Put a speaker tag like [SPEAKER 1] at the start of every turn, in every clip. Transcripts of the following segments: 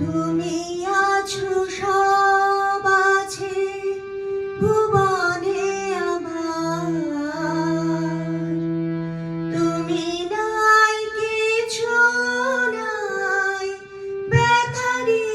[SPEAKER 1] তুমি আছো আছে ভুবনে আমার। তুমি নাই কিছু নাই ব্যথারি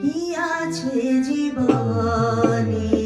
[SPEAKER 1] কি আছে জীবনে?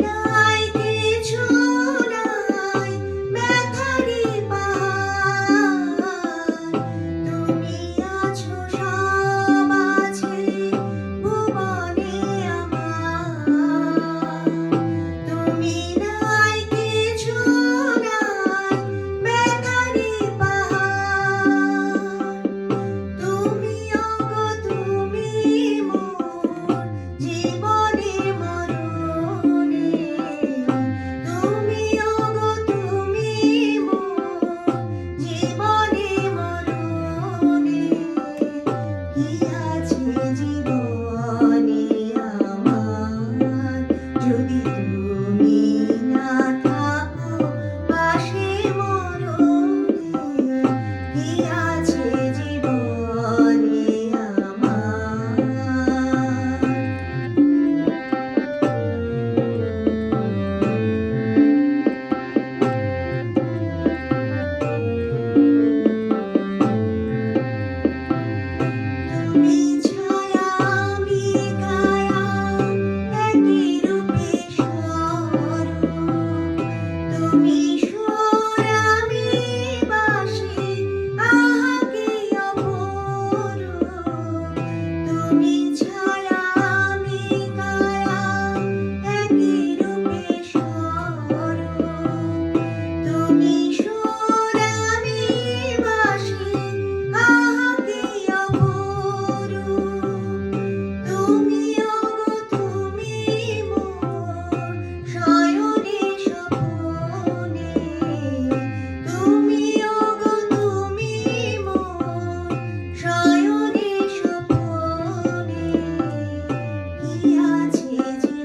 [SPEAKER 1] 已经